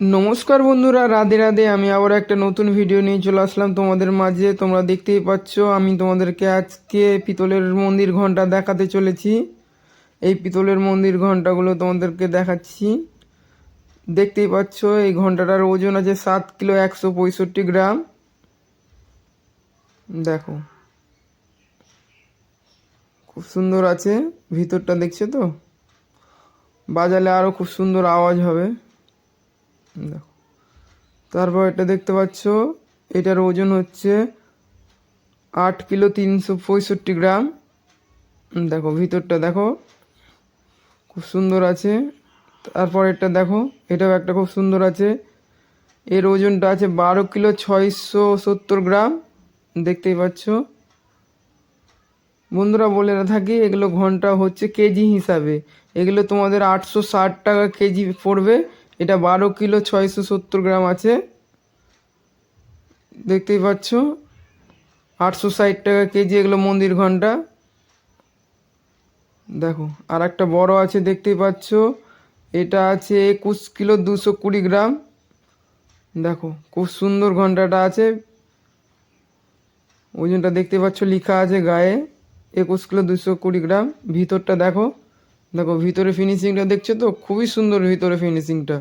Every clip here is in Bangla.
নমস্কার বন্ধুরা, রাধে রাধে। আমি আবার একটা নতুন ভিডিও নিয়ে চলে আসলাম তোমাদের মাঝে। তোমরা দেখতেই পাচ্ছ, আমি তোমাদেরকে আজকে পিতলের মন্দির ঘণ্টা দেখাতে চলেছি। এই পিতলের মন্দির ঘন্টাগুলো তোমাদেরকে দেখাচ্ছি। দেখতেই পাচ্ছ, এই ঘন্টাটার ওজন আছে সাত কিলো একশো পঁয়ষট্টি গ্রাম। দেখো, খুব সুন্দর আছে, ভিতরটা দেখছ তো? বাজালে আরও খুব সুন্দর আওয়াজ হবে। দেখো। তারপর এটা দেখতে পাচ্ছ, এটার ওজন হচ্ছে আট কিলো তিনশো পঁয়ষট্টি গ্রাম। দেখো, ভিতরটা দেখো, খুব সুন্দর আছে। তারপর এটা দেখো, এটাও একটা খুব সুন্দর আছে। এর ওজনটা আছে বারো কিলো ছয়শো সত্তর গ্রাম। দেখতেই পাচ্ছ। বন্ধুরা, বলে থাকি, এগুলো ঘণ্টা হচ্ছে কেজি হিসাবে। এগুলো তোমাদের আটশো ষাট টাকা কেজি পড়বে। এটা বারো কিলো ছয়শো সত্তর গ্রাম আছে। দেখতেই পাচ্ছ? আটশো ষাট টাকা কেজি এগুলো মন্দির ঘণ্টা। দেখো আর একটা বড় আছে, দেখতেই পাচ্ছ? এটা আছে একুশ কিলো দুশো কুড়ি গ্রাম। দেখো, খুব সুন্দর ঘন্টাটা আছে। ওজনটা দেখতে পাচ্ছ, লেখা আছে গায়ে। একুশ কিলো দুশো কুড়ি গ্রাম। ভিতরটা দেখো। দেখো, ভিতরে ফিনিশিংটা দেখছ তো? খুবই সুন্দর ভিতরে ফিনিশিংটা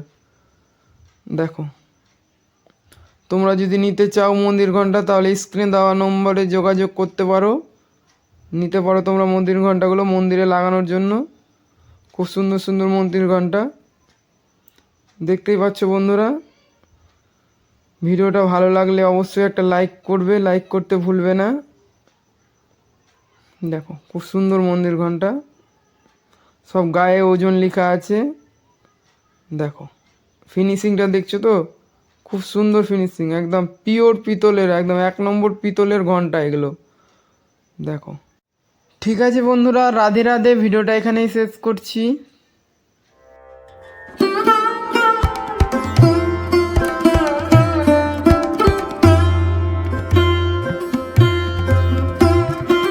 দেখো। তোমরা যদি নিতে চাও মন্দির ঘণ্টা, তাহলে স্ক্রিনে দেওয়া নম্বরে যোগাযোগ করতে পারো। নিতে পারো তোমরা মন্দির ঘন্টাগুলো মন্দিরে লাগানোর জন্য। খুব সুন্দর সুন্দর মন্দির ঘণ্টা। দেখতেই পাচ্ছ বন্ধুরা? ভিডিওটা ভালো লাগলে অবশ্যই একটা লাইক করবে, লাইক করতে ভুলবে না। দেখো, খুব সুন্দর মন্দির ঘণ্টা। সব গায়ে ওজন লেখা আছে। দেখো ফিনিশিংটা দেখছ তো? খুব সুন্দর ফিনিশিং একদম পিওর পিতলের, একদম এক নম্বর পিতলের ঘণ্টা এগুলো। দেখো। ঠিক আছে বন্ধুরা, রাধে রাধে, ভিডিওটা এখানেই শেষ করছি।